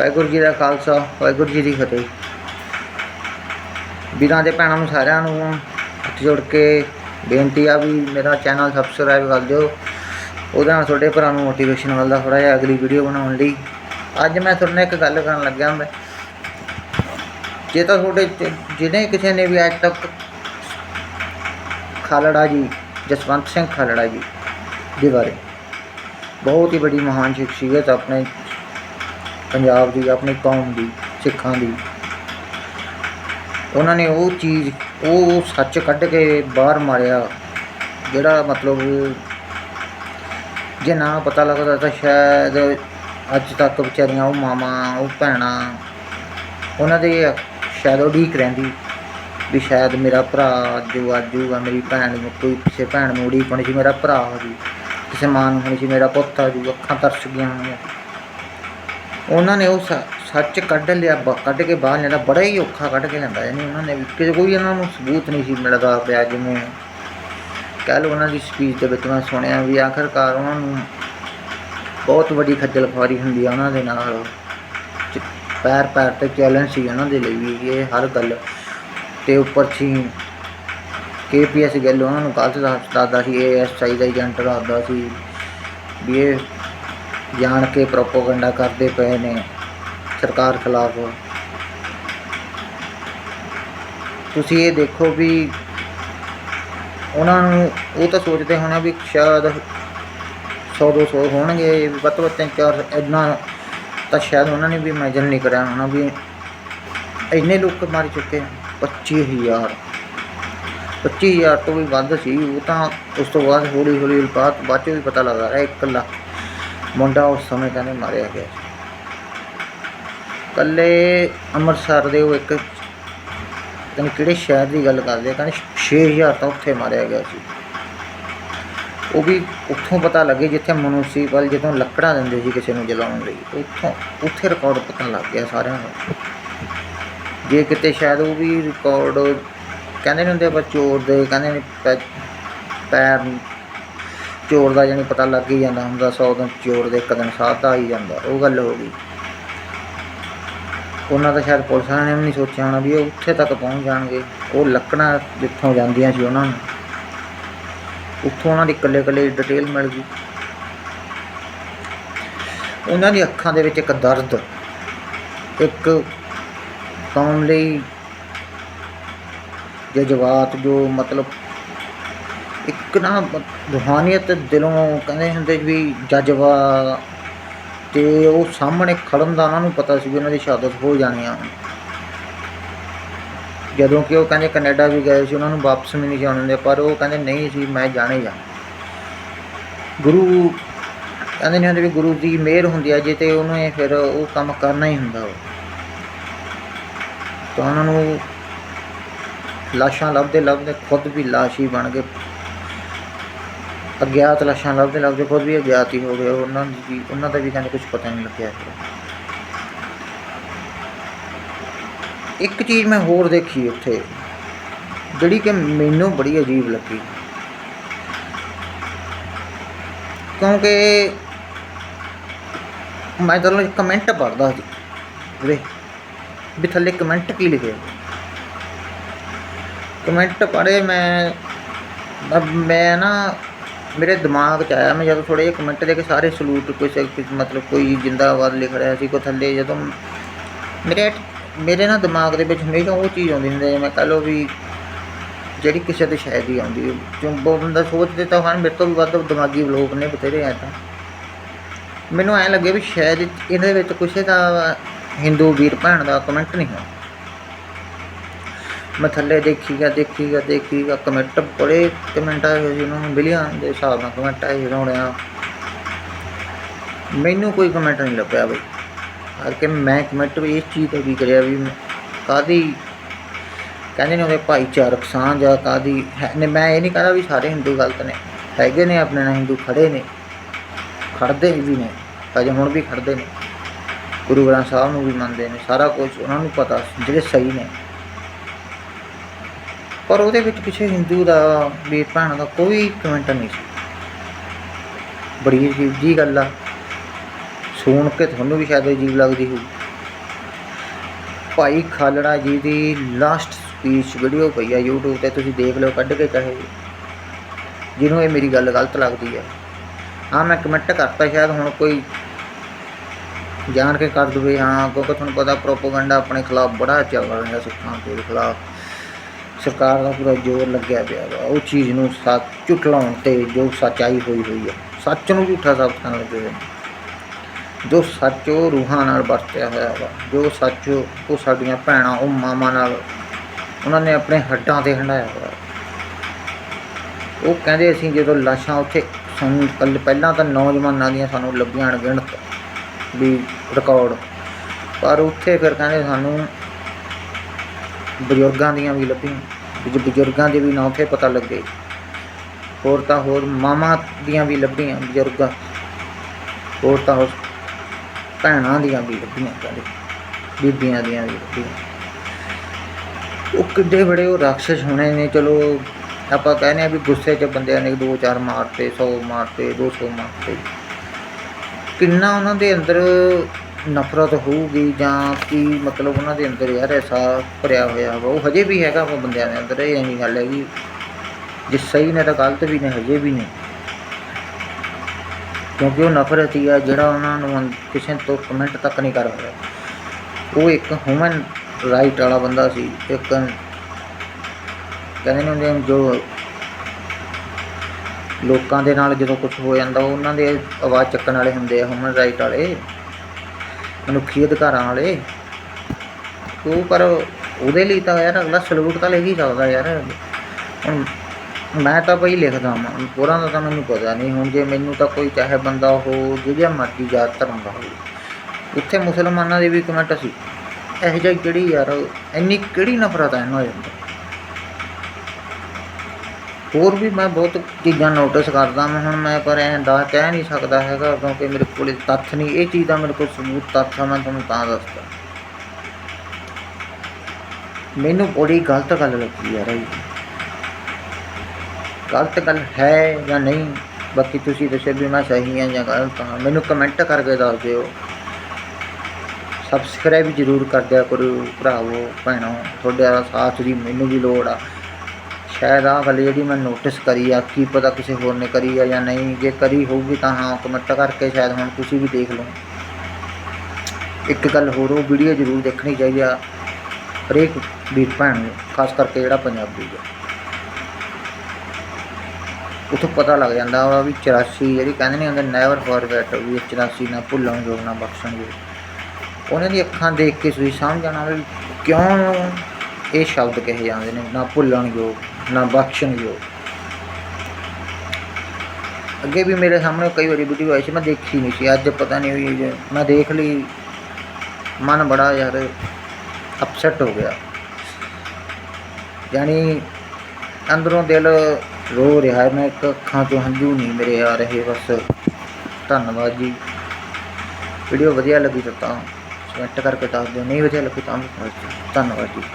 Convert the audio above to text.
ਵਾਹਿਗੁਰੂ ਜੀ ਦਾ ਖਾਲਸਾ, ਵਾਹਿਗੁਰੂ ਜੀ ਦੀ ਫਤਿਹ। ਵੀਰਾਂ ਦੇ ਭੈਣਾਂ ਨੂੰ ਸਾਰਿਆਂ ਨੂੰ ਹੱਥ ਜੋੜ ਕੇ ਬੇਨਤੀ ਆ ਵੀ ਮੇਰਾ ਚੈਨਲ ਸਬਸਕ੍ਰਾਈਬ ਕਰ ਦਿਓ। ਉਹਦੇ ਨਾਲ ਤੁਹਾਡੇ ਭਰਾ ਨੂੰ ਮੋਟੀਵੇਸ਼ਨ ਮਿਲਦਾ ਥੋੜਾ ਜਿਹਾ ਅਗਲੀ ਵੀਡੀਓ ਬਣਾਉਣ ਲਈ। ਅੱਜ ਮੈਂ ਤੁਹਾਡੇ ਨਾਲ ਇੱਕ ਗੱਲ ਕਰਨ ਲੱਗਿਆ ਮੈਂ। ਜੇ ਤਾਂ ਤੁਹਾਡੇ ਜਿਹਨੇ ਕਿਸੇ ਨੇ ਵੀ ਅੱਜ ਤੱਕ ਖਾਲੜਾ ਜੀ, ਜਸਵੰਤ ਸਿੰਘ ਖਾਲੜਾ ਜੀ ਦੇ ਬਾਰੇ ਬਹੁਤ ਹੀ ਬੜੀ ਮਹਾਨ ਸ਼ਖਸੀਅਤ ਆਪਣੇ ਪੰਜਾਬ ਦੀ, ਆਪਣੀ ਕੌਮ ਦੀ, ਸਿੱਖਾਂ ਦੀ। ਉਹਨਾਂ ਨੇ ਉਹ ਚੀਜ਼, ਉਹ ਸੱਚ ਕੱਢ ਕੇ ਬਾਹਰ ਮਾਰਿਆ, ਜਿਹੜਾ ਮਤਲਬ ਜੇ ਨਾ ਪਤਾ ਲੱਗਦਾ ਤਾਂ ਸ਼ਾਇਦ ਅੱਜ ਤੱਕ ਵਿਚਾਰੀਆਂ, ਉਹ ਮਾਮਾ ਉਹ ਭੈਣਾਂ, ਉਹਨਾਂ ਦੇ ਸ਼ਾਇਦ ਉਡੀਕ ਰਹਿੰਦੀ ਵੀ ਸ਼ਾਇਦ ਮੇਰਾ ਭਰਾ ਜੋ ਆਜੂਗਾ, ਮੇਰੀ ਭੈਣ ਨੂੰ, ਕੋਈ ਕਿਸੇ ਭੈਣ ਨੂੰ ਉਡੀਕ ਹੋਣੀ ਸੀ, ਮੇਰਾ ਭਰਾ ਆ ਜੀ, ਕਿਸੇ ਮਾਂ ਨੂੰ ਹੋਣੀ ਸੀ, ਮੇਰਾ ਪੁੱਤ ਆ ਜੀ, ਅੱਖਾਂ ਤਰਸ ਗਈਆਂ ਹੋਣੀਆਂ। ਉਹਨਾਂ ਨੇ ਉਹ ਸ- ਸੱਚ ਕੱਢ ਲਿਆ, ਬ- ਕੱਢ ਕੇ ਬਾਹਰ ਲਿਆਂਦਾ। ਬੜਾ ਹੀ ਔਖਾ ਕੱਢ ਕੇ ਲੈਂਦਾ ਯਾਨੀ ਉਹਨਾਂ ਨੇ ਵੀ। ਕਿਸੇ ਕੋਈ ਇਹਨਾਂ ਨੂੰ ਸਬੂਤ ਨਹੀਂ ਸੀ ਮਿਲਦਾ ਪਿਆ ਜਿਵੇਂ ਕਹਿ ਲਓ ਉਹਨਾਂ ਦੀ ਸਪੀਚ ਦੇ ਵਿੱਚ ਮੈਂ ਸੁਣਿਆ ਵੀ ਆਖਰਕਾਰ ਉਹਨਾਂ ਨੂੰ ਬਹੁਤ ਵੱਡੀ ਖੱਜਲ ਖੁਆਰੀ ਹੁੰਦੀ ਆ ਉਹਨਾਂ ਦੇ ਨਾਲ। ਪੈਰ ਪੈਰ ਤੇ ਚੈਲੰਜ ਸੀ ਉਹਨਾਂ ਦੇ ਲਈ ਵੀ ਇਹ ਹਰ ਗੱਲ ਤੇ ਉੱਪਰ ਸੀ। ਕੇਪੀਐਸ ਗੱਲ ਉਹਨਾਂ ਨੂੰ ਗਲਤ ਦੱਸ- ਦੱਸਦਾ ਸੀ ਏਐਸਆਈ ਦਾ ਏਜੰਟ ਦੱਸਦਾ ਸੀ ਵੀ ਇਹ ਜਾਣ ਕੇ ਪ੍ਰੋਪੋਗੰਡਾ ਕਰਦੇ ਪਏ ਨੇ ਸਰਕਾਰ ਖਿਲਾਫ। ਤੁਸੀਂ ਇਹ ਦੇਖੋ ਵੀ ਉਹਨਾਂ ਨੂੰ ਉਹ ਤਾਂ ਸੋਚਦੇ ਹੋਣਾ ਵੀ ਸ਼ਾਇਦ 100 200 ਹੋਣਗੇ ਵੀ ਵੱਧ ਤੋਂ ਵੱਧ ਤਿੰਨ ਚਾਰ ਇੰਨਾ ਤਾਂ ਸ਼ਾਇਦ ਉਹਨਾਂ ਨੇ ਵੀ ਇਮੇਜਿਨ ਨਹੀਂ ਕਰਿਆ ਹੋਣਾ ਵੀ ਇੰਨੇ ਲੋਕ ਮਾਰ ਚੁੱਕੇ ਆ 25000 25000 ਤੋਂ ਵੀ ਵੱਧ ਸੀ, ਉਹ ਤਾਂ ਉਸ ਤੋਂ ਬਾਅਦ ਹੌਲੀ ਹੌਲੀ ਬਾਅਦ ਬਾਅਦ 'ਚੋਂ ਵੀ ਪਤਾ ਲੱਗਾ ਰਿਹਾ 1 ਲੱਖ ਮੁੰਡਾ ਉਸ ਸਮੇਂ ਕਹਿੰਦੇ ਮਾਰਿਆ ਗਿਆ। ਸੀ ਕੱਲੇ ਅੰਮ੍ਰਿਤਸਰ ਦੇ ਉਹ ਇੱਕ ਕਹਿੰਦੇ ਕਿਹੜੇ ਸ਼ਹਿਰ ਦੀ ਗੱਲ ਕਰਦੇ ਆ, ਕਹਿੰਦੇ 6000 ਤਾਂ ਉੱਥੇ ਮਾਰਿਆ ਗਿਆ ਸੀ। ਉਹ ਵੀ ਉੱਥੋਂ ਪਤਾ ਲੱਗੇ ਜਿੱਥੇ ਮਨੂਸੀਪਲ ਜਦੋਂ ਲੱਕੜਾਂ ਦਿੰਦੇ ਸੀ ਕਿਸੇ ਨੂੰ ਜਲਾਉਣ ਲਈ, ਉੱਥੋਂ, ਉੱਥੇ ਰਿਕਾਰਡ ਪਤਾ ਲੱਗ ਗਿਆ ਸਾਰਿਆਂ ਨੂੰ। ਜੇ ਕਿਤੇ ਸ਼ਾਇਦ ਉਹ ਵੀ ਰਿਕਾਰਡ ਕਹਿੰਦੇ ਨੇ ਹੁੰਦੇ ਆਪਾਂ ਚੋਰ ਦੇ, ਕਹਿੰਦੇ ਨੇ ਪੈ- ਪੈਰ ਚੋਰ ਦਾ ਜਾਨੀ ਪਤਾ ਲੱਗ ਹੀ ਜਾਂਦਾ ਹੁੰਦਾ, ਸੌ ਦਿਨ ਚੋਰ ਦੇ ਇੱਕ ਦਿਨ ਸਾਧ ਦਾ ਆ ਹੀ ਜਾਂਦਾ, ਉਹ ਗੱਲ ਹੋ ਗਈ। ਉਹਨਾਂ ਦਾ ਸ਼ਾਇਦ ਪੁਲਿਸ ਵਾਲਿਆਂ ਨੇ ਵੀ ਨਹੀਂ ਸੋਚਿਆ ਹੋਣਾ ਵੀ ਉਹ ਉੱਥੇ ਤੱਕ ਪਹੁੰਚ ਜਾਣਗੇ, ਉਹ ਲੱਕੜਾਂ ਜਿੱਥੋਂ ਜਾਂਦੀਆਂ ਸੀ ਉਹਨਾਂ ਨੂੰ। ਉੱਥੋਂ ਉਹਨਾਂ ਦੀ ਇਕੱਲੇ ਇਕੱਲੇ ਡਿਟੇਲ ਮਿਲ ਗਈ। ਉਹਨਾਂ ਦੀ ਅੱਖਾਂ ਦੇ ਵਿੱਚ ਇੱਕ ਦਰਦ, ਇੱਕ ਕੌਮ ਲਈ ਜਜ਼ਬਾਤ ਜੋ ਮਤਲਬ ਇੱਕ ਨਾ ਰੂਹਾਨੀਅਤ ਦਿਲੋਂ ਕਹਿੰਦੇ ਹੁੰਦੇ ਵੀ ਜਜ਼ਬਾ ਤੇ ਉਹ ਸਾਹਮਣੇ ਖੜਨ ਦਾ ਉਹਨਾਂ ਨੂੰ ਪਤਾ ਸੀ ਵੀ ਉਹਨਾਂ ਦੀ ਸ਼ਹਾਦਤ ਹੋ ਜਾਣੀ ਆ। ਜਦੋਂ ਕਿ ਉਹ ਕਹਿੰਦੇ ਕੈਨੇਡਾ ਵੀ ਗਏ ਸੀ, ਉਹਨਾਂ ਨੂੰ ਵਾਪਸ ਵੀ ਨਹੀਂ ਜਾਣ ਦਿੰਦੇ, ਪਰ ਉਹ ਕਹਿੰਦੇ ਨਹੀਂ ਸੀ ਮੈਂ ਜਾਣੇ ਜਾ। ਗੁਰੂ ਕਹਿੰਦੇ ਨੇ ਹੁੰਦੇ ਵੀ ਗੁਰੂ ਦੀ ਮਿਹਰ ਹੁੰਦੀ ਆ, ਜੇ ਤੇ ਉਹਨੇ ਫਿਰ ਉਹ ਕੰਮ ਕਰਨਾ ਹੀ ਹੁੰਦਾ ਉਹ। ਤਾਂ ਉਹਨਾਂ ਨੂੰ ਲਾਸ਼ਾਂ ਲੱਭਦੇ ਲੱਭਦੇ ਖੁਦ ਵੀ ਲਾਸ਼ ਹੀ ਬਣ ਗਏ। ਅਗਿਆਤ ਲਾਸ਼ਾਂ ਲੱਭਦੇ ਲੱਭਦੇ ਖੁਦ ਵੀ ਅਗਿਆਤ ਹੀ ਹੋ ਗਏ, ਉਹਨਾਂ ਦੀ ਵੀ, ਉਹਨਾਂ ਦਾ ਵੀ ਕਹਿੰਦੇ ਕੁਝ ਪਤਾ ਨਹੀਂ ਲੱਗਿਆ ਇੱਕ ਚੀਜ਼ ਮੈਂ ਹੋਰ ਦੇਖੀ ਉੱਥੇ, ਜਿਹੜੀ ਕਿ ਮੈਨੂੰ ਬੜੀ ਅਜੀਬ ਲੱਗੀ। ਕਿਉਂਕਿ ਮੈਂ ਤਾਂ ਕਮੈਂਟ ਪੜ੍ਹਦਾ ਸੀ ਉਹਦੇ ਵੀ ਥੱਲੇ ਕਮੈਂਟ ਕੀ ਲਿਖਿਆ? ਕਮੈਂਟ ਪੜ੍ਹੇ ਮੈਂ ਅਬ ਮੈਂ ਨਾ ਮੇਰੇ ਦਿਮਾਗ 'ਚ ਆਇਆ, ਮੈਂ ਜਦੋਂ ਥੋੜ੍ਹੇ ਜਿਹੇ ਕਮੈਂਟ ਦੇ ਕੇ ਸਾਰੇ ਸਲੂਟ ਕੋਈ ਮਤਲਬ ਕੋਈ ਜਿੰਦਾਬਾਦ ਲਿਖ ਰਿਹਾ ਸੀ, ਕੋਈ ਥੱਲੇ ਜਦੋਂ ਮੇਰੇ ਮੇਰੇ ਨਾ ਦਿਮਾਗ ਦੇ ਵਿੱਚ ਹਮੇਸ਼ਾ ਉਹ ਚੀਜ਼ ਆਉਂਦੀ ਹੁੰਦੀ ਹੈ, ਜਿਵੇਂ ਕਹ ਲਓ ਵੀ ਜਿਹੜੀ ਕਿਸੇ ਦੇ ਸ਼ਾਇਦ ਹੀ ਆਉਂਦੀ ਹੈ। ਜੋ ਬੰਦਾ ਸੋਚਦੇ ਤਾਂ ਹਨ, ਮੇਰੇ ਤੋਂ ਵੀ ਵੱਧ ਦਿਮਾਗੀ ਲੋਕ ਨੇ ਬਥੇਰੇ ਆ ਤਾਂ ਮੈਨੂੰ ਐਂ ਲੱਗੇ ਵੀ ਸ਼ਾਇਦ ਇਹਦੇ ਵਿੱਚ ਕਿਸੇ ਦਾ ਹਿੰਦੂ ਵੀਰ ਭੈਣ ਦਾ ਕਮੈਂਟ ਨਹੀਂ ਹੈ ਮੈਂ ਥੱਲੇ ਦੇਖੀਗਾ ਦੇਖੀਗਾ ਦੇਖੀਗਾ ਕਮੈਂਟ ਬੜੇ ਕਮੈਂਟ ਆਏ ਹੋਏ ਸੀ ਉਹਨਾਂ ਨੂੰ ਬਿਲੀਅਨ ਦੇ ਹਿਸਾਬ ਨਾਲ ਕਮੈਂਟ ਆਏ ਹੋਣਿਆ ਮੈਨੂੰ ਕੋਈ ਕਮੈਂਟ ਨਹੀਂ ਲੱਭਿਆ ਬਈ। ਕਰਕੇ ਮੈਂ ਕਮੈਂਟ ਵੀ ਇਸ ਚੀਜ਼ ਤੇ ਵੀ ਕਰਿਆ ਵੀ ਕਾਦੀ ਕਹਿੰਦੇ ਨੇ ਉਹਦੇ ਭਾਈਚਾਰਕ ਸਾਂਝ ਆ ਕਾਦੀ ਹੈ ਨੇ ਮੈਂ ਇਹ ਨਹੀਂ ਕਹਿੰਦਾ ਵੀ ਸਾਰੇ ਹਿੰਦੂ ਗਲਤ ਨੇ, ਹੈਗੇ ਨੇ ਆਪਣੇ ਨਾਲ ਹਿੰਦੂ ਖੜੇ ਨੇ, ਖੜਦੇ ਵੀ ਨੇ ਅਜੇ ਹੁਣ ਵੀ ਖੜਦੇ ਨੇ, ਗੁਰੂ ਗ੍ਰੰਥ ਸਾਹਿਬ ਨੂੰ ਵੀ ਮੰਨਦੇ ਨੇ, ਸਾਰਾ ਕੁਝ ਉਹਨਾਂ ਨੂੰ ਪਤਾ ਜਿਹੜੇ ਸਹੀ ਨੇ। ਪਰ ਉਹਦੇ ਵਿੱਚ ਕਿਸੇ ਹਿੰਦੂ ਦਾ, ਵੀਰ ਭੈਣ ਦਾ ਕੋਈ ਕਮੈਂਟ ਨਹੀਂ ਸੀ। ਬੜੀ ਅਜੀਬ ਜੀ ਗੱਲ ਆ। ਸੁਣ ਕੇ ਤੁਹਾਨੂੰ ਵੀ ਸ਼ਾਇਦ ਅਜੀਬ ਲੱਗਦੀ ਹੋਊ। ਭਾਈ ਖਾਲੜਾ ਜੀ ਦੀ ਲਾਸਟ ਸਪੀਚ ਵੀਡੀਓ ਪਈ ਆ YouTube ਤੇ, ਤੁਸੀਂ ਦੇਖ ਲਿਓ, ਕੱਢ ਕੇ ਚਾਹੇ। ਜਿਹਨੂੰ ਇਹ ਮੇਰੀ ਗੱਲ ਗਲਤ ਲੱਗਦੀ ਆ। ਹਾਂ, ਮੈਂ ਕਮੈਂਟ ਕਰਤਾ ਸ਼ਾਇਦ, ਹੁਣ ਕੋਈ ਜਾਣ ਕੇ ਕਰ ਦਵੇ। ਹਾਂ, ਕਿਉਂਕਿ ਤੁਹਾਨੂੰ ਪਤਾ ਪ੍ਰੋਪਗੈਂਡਾ ਆਪਣੇ ਖਿਲਾਫ ਬੜਾ ਚੱਲ ਰਿਹਾ ਸਿੱਖਾਂ ਦੇ ਖਿਲਾਫ। ਸਰਕਾਰ ਦਾ ਪੂਰਾ ਜ਼ੋਰ ਲੱਗਿਆ ਪਿਆ ਵਾ। ਉਹ ਚੀਜ਼ ਨੂੰ ਸੱਚ ਝੁਠਲਾਉਣ ਤੇ ਜੋ ਸੱਚਾਈ ਹੋਈ ਹੋਈ ਹੈ ਸੱਚ ਨੂੰ ਝੂਠਾ ਸਾਬਤ ਕਰਨ ਲੱਗੇ ਹੋਏ ਜੋ ਸੱਚ ਉਹ ਰੂਹਾਂ ਨਾਲ ਵਰਤਿਆ ਹੋਇਆ ਵਾ, ਜੋ ਸੱਚ ਉਹ ਸਾਡੀਆਂ ਭੈਣਾਂ, ਉਹ ਮਾਵਾਂ ਨਾਲ ਉਹਨਾਂ ਨੇ ਆਪਣੇ ਹੱਡਾਂ ਤੇ ਹੰਡਾਇਆ ਹੋਇਆ ਉਹ ਕਹਿੰਦੇ ਅਸੀਂ ਜਦੋਂ ਲਾਸ਼ਾਂ ਉੱਥੇ ਸਾਨੂੰ ਕੱਲ ਪਹਿਲਾਂ ਤਾਂ ਨੌਜਵਾਨਾਂ ਦੀਆਂ ਸਾਨੂੰ ਲੱਭੀਆਂ ਅਣਗਿਣਤ ਵੀ ਰਿਕਾਰਡ ਪਰ ਉੱਥੇ ਫਿਰ ਕਹਿੰਦੇ ਸਾਨੂੰ ਬਜ਼ੁਰਗਾਂ ਦੀਆਂ ਵੀ ਲੱਭੀਆਂ, ਵੀ ਜੇ ਬਜ਼ੁਰਗਾਂ ਦੇ ਵੀ ਨਾਂ ਉੱਥੇ ਪਤਾ ਲੱਗੇ, ਹੋਰ ਤਾਂ ਹੋਰ ਮਾਮਾ ਦੀਆਂ ਵੀ ਲੱਭੀਆਂ ਬਜ਼ੁਰਗਾਂ, ਹੋਰ ਤਾਂ ਹੋਰ ਭੈਣਾਂ ਦੀਆਂ ਵੀ ਲੱਭੀਆਂ ਕਹਿੰਦੇ, ਬੀਬੀਆਂ ਦੀਆਂ ਵੀ ਲੱਭੀਆਂ। ਉਹ ਕਿੱਡੇ ਬੜੇ ਉਹ ਰਾਖਸ਼ ਹੋਣੇ ਨੇ, ਚਲੋ ਆਪਾਂ ਕਹਿੰਦੇ ਆ ਵੀ ਗੁੱਸੇ 'ਚ ਬੰਦਿਆਂ ਨੇ ਦੋ ਚਾਰ ਮਾਰਤੇ 100 ਮਾਰਤੇ 200 ਮਾਰਤੇ। ਕਿੰਨਾ ਉਹਨਾਂ ਦੇ ਅੰਦਰ ਨਫ਼ਰਤ ਹੋਊਗੀ ਜਾਂ ਕੀ ਮਤਲਬ ਉਹਨਾਂ ਦੇ ਅੰਦਰ ਯਾਰ ਐਸਾ ਭਰਿਆ ਹੋਇਆ ਵਾ? ਉਹ ਹਜੇ ਵੀ ਹੈਗਾ ਵਾ ਬੰਦਿਆਂ ਦੇ ਅੰਦਰ, ਇਹ ਨਹੀਂ ਗੱਲ ਹੈਗੀ। ਜੇ ਸਹੀ ਨੇ ਤਾਂ ਗਲਤ ਵੀ ਨੇ, ਹਜੇ ਵੀ ਨੇ। ਕਿਉਂਕਿ ਉਹ ਨਫ਼ਰਤ ਹੀ ਆ ਜਿਹੜਾ ਉਹਨਾਂ ਨੂੰ ਕਿਸੇ ਤੋਂ ਕਮੈਂਟ ਤੱਕ ਨਹੀਂ ਕਰ ਰਿਹਾ। ਉਹ ਇੱਕ ਹਿਊਮਨ ਰਾਈਟ ਵਾਲਾ ਬੰਦਾ ਸੀ, ਇੱਕ ਕਹਿੰਦੇ ਨੇ ਹੁੰਦੇ ਜੋ ਲੋਕਾਂ ਦੇ ਨਾਲ ਜਦੋਂ ਕੁਝ ਹੋ ਜਾਂਦਾ, ਉਹਨਾਂ ਦੇ ਆਵਾਜ਼ ਚੱਕਣ ਵਾਲੇ ਹੁੰਦੇ ਆ ਹਿਊਮਨ ਰਾਈਟ ਵਾਲੇ। ਮਨੁੱਖੀ ਅਧਿਕਾਰਾਂ ਵਾਲੇ। ਉਹ ਪਰ ਉਹਦੇ ਲਈ ਤਾਂ ਯਾਰ ਅਗਲਾ ਸਲੂਟ ਤਾਂ ਲੈ ਹੀ ਸਕਦਾ ਯਾਰ। ਹੁਣ ਮੈਂ ਤਾਂ ਬਈ ਲਿਖਦਾ ਹਾਂ ਪੂਰਾ ਦਾ ਤਾਂ ਮੈਨੂੰ ਪਤਾ ਨਹੀਂ। ਹੁਣ ਜੇ ਮੈਨੂੰ ਤਾਂ ਕੋਈ ਚਾਹੇ ਬੰਦਾ ਉਹ ਜਿਹੜਾ ਮਰਜ਼ੀ ਜਾਤ ਧਰਮ ਦਾ ਹੋਵੇ। ਉੱਥੇ ਮੁਸਲਮਾਨਾਂ ਦੇ ਵੀ ਕਮੈਂਟ ਸੀ, ਇਹੋ ਜਿਹੀ ਕਿਹੜੀ ਯਾਰ, ਇੰਨੀ ਕਿਹੜੀ ਨਫ਼ਰਤ ਹੈ ਇਹਨਾਂ ਦੇ ਅੰਦਰ ਹੋਰ ਵੀ ਮੈਂ ਬਹੁਤ ਚੀਜ਼ਾਂ ਨੋਟਿਸ ਕਰਦਾ ਮੈਂ ਹੁਣ ਮੈਂ, ਪਰ ਐਂ ਦਾ ਕਹਿ ਨਹੀਂ ਸਕਦਾ ਹੈਗਾ, ਕਿਉਂਕਿ ਮੇਰੇ ਕੋਲ ਤੱਥ ਨਹੀਂ। ਇਹ ਚੀਜ਼ ਦਾ ਮੇਰੇ ਕੋਲ ਸਬੂਤ, ਤੱਥ ਆ, ਮੈਂ ਤੁਹਾਨੂੰ ਤਾਂ ਦੱਸਦਾ। ਮੈਨੂੰ ਬੜੀ ਗਲਤ ਗੱਲ ਲੱਗੀ ਯਾਰ ਇਹ। ਗਲਤ ਗੱਲ ਹੈ ਜਾਂ ਨਹੀਂ, ਬਾਕੀ ਤੁਸੀਂ ਦੱਸੋ ਵੀ ਮੈਂ ਸਹੀ ਹਾਂ ਜਾਂ ਗਲਤ ਹਾਂ, ਮੈਨੂੰ ਕਮੈਂਟ ਕਰਕੇ ਦੱਸ ਦਿਓ। ਸਬਸਕ੍ਰਾਈਬ ਜ਼ਰੂਰ ਕਰ ਦਿਆ ਕਰੋ, ਭਰਾਵੋ, ਭੈਣੋ, ਤੁਹਾਡੇ ਦਾ ਸਾਥ ਦੀ ਮੈਨੂੰ ਵੀ ਲੋੜ ਆ। ਸ਼ਾਇਦ ਆਹ ਗੱਲ ਜਿਹੜੀ ਮੈਂ ਨੋਟਿਸ ਕਰੀ ਆ, ਕੀ ਪਤਾ ਕਿਸੇ ਹੋਰ ਨੇ ਕਰੀ ਆ ਜਾਂ ਨਹੀਂ। ਜੇ ਕਰੀ ਹੋਊਗੀ ਤਾਂ ਹਾਂ ਕਮੈਂਟ ਕਰਕੇ ਸ਼ਾਇਦ ਹੁਣ ਤੁਸੀਂ ਵੀ ਦੇਖ ਲਓ। ਇੱਕ ਗੱਲ ਹੋਰ, ਉਹ ਵੀਡੀਓ ਜ਼ਰੂਰ ਦੇਖਣੀ ਚਾਹੀਦੀ ਆ ਹਰੇਕ ਵੀਰ ਭੈਣ ਨੂੰ, ਖਾਸ ਕਰਕੇ ਜਿਹੜਾ ਪੰਜਾਬੀ ਹੈ ਉਥੋਂ ਪਤਾ ਲੱਗ ਜਾਂਦਾ ਵਾ ਵੀ 84 ਜਿਹੜੀ ਕਹਿੰਦੇ ਨੇ ਹੁੰਦੇ ਨੈਵਰ ਫੋਰਗੇਟ ਵੀ 84 ਨਾ ਭੁੱਲਣਯੋਗ ਨਾ ਬਖਸ਼ਣਯੋਗ ਉਹਨਾਂ ਦੀ ਅੱਖਾਂ ਦੇਖ ਕੇ ਤੁਸੀਂ ਸਮਝ ਜਾਣਾ ਵੀ ਕਿਉਂ ਇਹ ਸ਼ਬਦ ਕਹੇ ਜਾਂਦੇ ਨੇ, ਨਾ ਭੁੱਲਣਯੋਗ ਨਾ ਬਖਸ਼ਣਯੋਗ ਅੱਗੇ ਵੀ ਮੇਰੇ ਸਾਹਮਣੇ ਕਈ ਵਾਰੀ ਵੀਡੀਓ ਆਈ ਸੀ, ਮੈਂ ਦੇਖੀ ਨਹੀਂ ਸੀ, ਅੱਜ ਪਤਾ ਨਹੀਂ ਹੋਈ ਮੈਂ ਦੇਖ ਲਈ, ਮਨ ਬੜਾ ਯਾਰ ਅਪਸੈਟ ਹੋ ਗਿਆ। ਯਾਨੀ ਅੰਦਰੋਂ ਦਿਲ ਰੋ ਰਿਹਾ ਹੈ, ਮੈਂ ਇੱਕ ਅੱਖਾਂ ਤੋਂ ਹੰਝੂ ਨਹੀਂ ਮੇਰੇ ਆ ਰਹੇ, ਬਸ ਧੰਨਵਾਦ ਜੀ। ਵੀਡੀਓ ਵਧੀਆ ਲੱਗੀ ਤਾਂ ਕਮੈਂਟ ਕਰਕੇ ਦੱਸ ਦਿਓ, ਨਹੀਂ ਵਧੀਆ ਲੱਗੀ ਤਾਂ ਵੀ ਧੰਨਵਾਦ ਜੀ।